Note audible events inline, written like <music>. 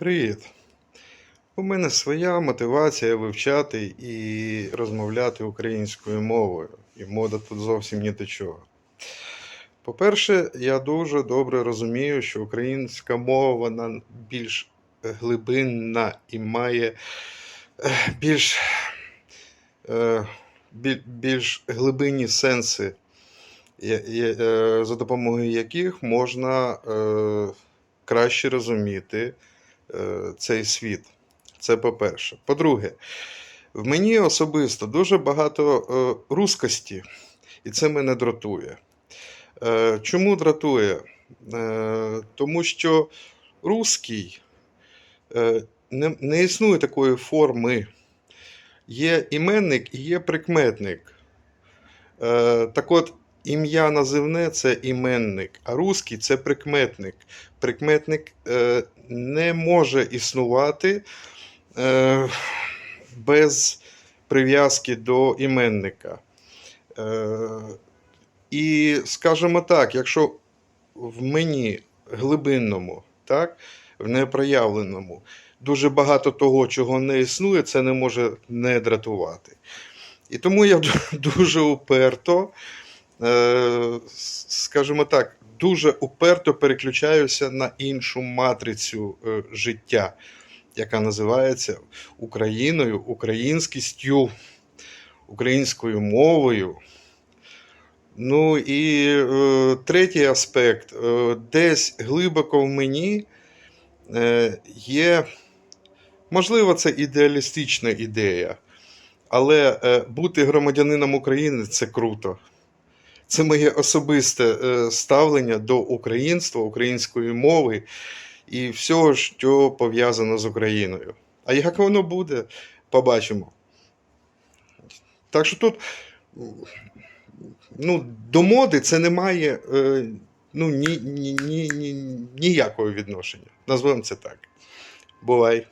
Привіт. У мене своя мотивація вивчати і розмовляти українською мовою. І мода тут зовсім ні до чого. По-перше, я дуже добре розумію, що українська мова вона більш глибинна і має е, більш, е, більш глибинні сенси, е, за допомогою яких можна краще розуміти цей світ. Це по-перше. По-друге, в мені особисто дуже багато е, рускості, і це мене дратує. Е, чому дратує? Е, тому що русський е, не, існує такої форми. Є іменник і є прикметник. Е, так от, ім'я називне це іменник, а русський це прикметник. Прикметник е, не може існувати е, без прив'язки до іменника. Е, і скажімо так, якщо в мені глибинному, так, в непроявленому, дуже багато того, чого не існує, це не може не дратувати. І тому я <laughs> дуже уперто, скажімо так, дуже уперто переключаюся на іншу матрицю е, життя, яка називається Україною, українськістю, українською мовою. Ну і е, третій аспект. Е, десь глибоко в мені е, є, можливо, це ідеалістична ідея, але е, бути громадянином України це круто. Це моє особисте е, ставлення до українства, української мови і всього, що пов'язано з Україною. А як воно буде, побачимо. Так що тут ну, до моди це не має е, ну, ні, ні, ні, ні, ніякого відношення. Назвемо це так. Бувай.